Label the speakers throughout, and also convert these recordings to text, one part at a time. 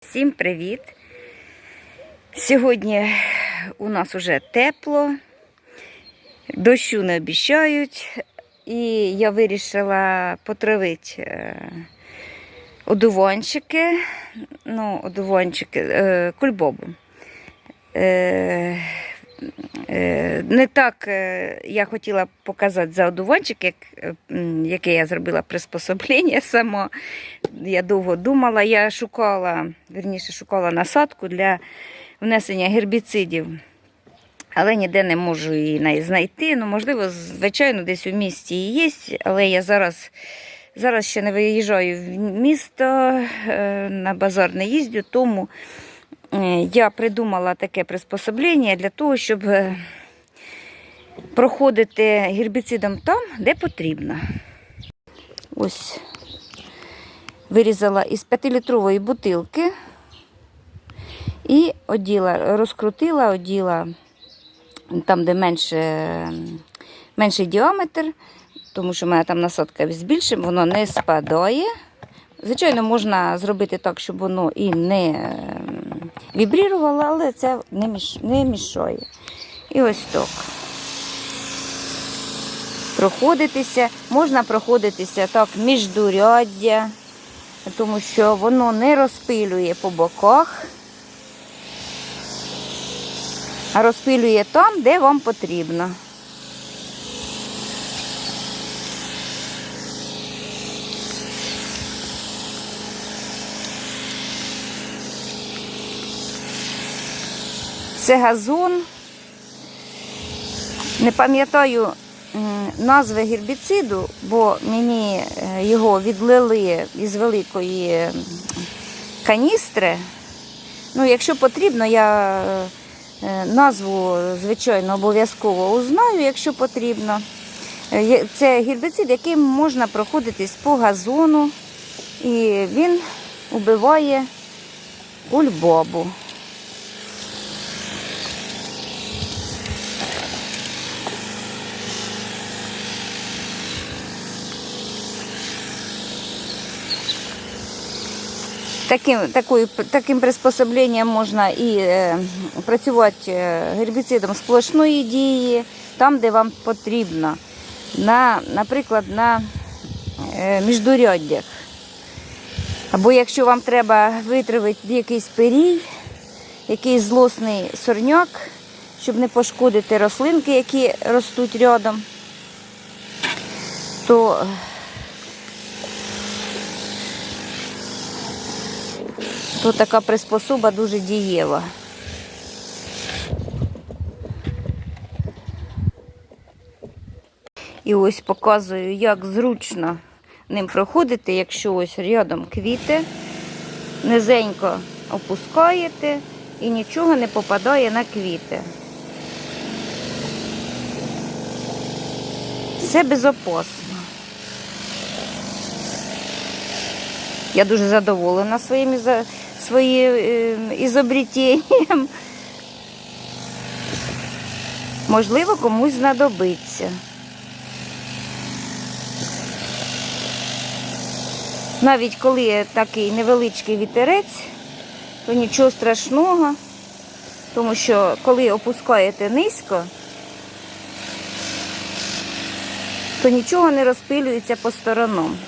Speaker 1: Всім привіт! Сьогодні у нас уже тепло, дощу не обіцяють, і я вирішила потравити е, одуванчики, ну, одуванчики, е, кульбобу. Не так е, я хотіла показати за одуванчик, як, е, яке я зробила приспособлення сама. Я довго думала, я шукала, верніше шукала насадку для внесення гербіцидів, але ніде не можу її най- знайти. Ну, можливо, звичайно, десь у місті і є, але я зараз, зараз ще не виїжджаю в місто, е, на базар не їздю, тому я придумала таке приспособлення для того, щоб проходити гербіцидом там, де потрібно. Ось вирізала із 5-літрової бутилки і оділа, розкрутила, оділа там, де менше, менший діаметр, тому що в мене там насадка збільшим, воно не спадає. Звичайно, можна зробити так, щоб воно і не ем, вібрірувало, але це не мішає. І ось так. Проходитися, можна проходитися так міждуряддя, тому що воно не розпилює по боках, а розпилює там, де вам потрібно. Це газон. Не пам'ятаю назви гербіциду, бо мені е, його відлили із великої каністри. Ну, якщо потрібно, я е, е, назву, звичайно, обов'язково узнаю, якщо потрібно. Це гербіцид, яким можна проходитись по газону, і він убиває кульбобу. Таким, такою, таким приспособленням можна і е, працювати е, гербіцидом сплошної дії, там, де вам потрібно. На, наприклад, на е, міждуряддях. Або якщо вам треба витравити якийсь перій, якийсь злосний сорняк, щоб не пошкодити рослинки, які ростуть рядом, то то така приспособа дуже дієва. І ось показую, як зручно ним проходити, якщо ось рядом квіти, низенько опускаєте і нічого не попадає на квіти. Все безопасно. Я дуже задоволена своїм е, ізобретінням. Можливо, комусь знадобиться. Навіть коли такий невеличкий вітерець, то нічого страшного, тому що коли опускаєте низько, то нічого не розпилюється по сторонам.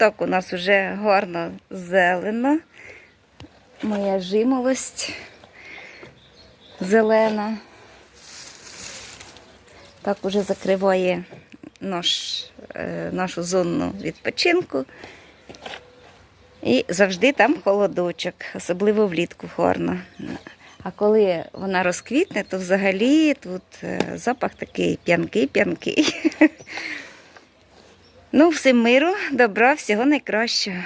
Speaker 1: Отак у нас вже гарно зелено. Моя жимолость зелена. Так уже закриває наш, е, нашу зону відпочинку. І завжди там холодочок, особливо влітку гарно. А коли вона розквітне, то взагалі тут е, запах такий п'янкий-п'янкий. Ну, всім миру, добра, всього найкращого.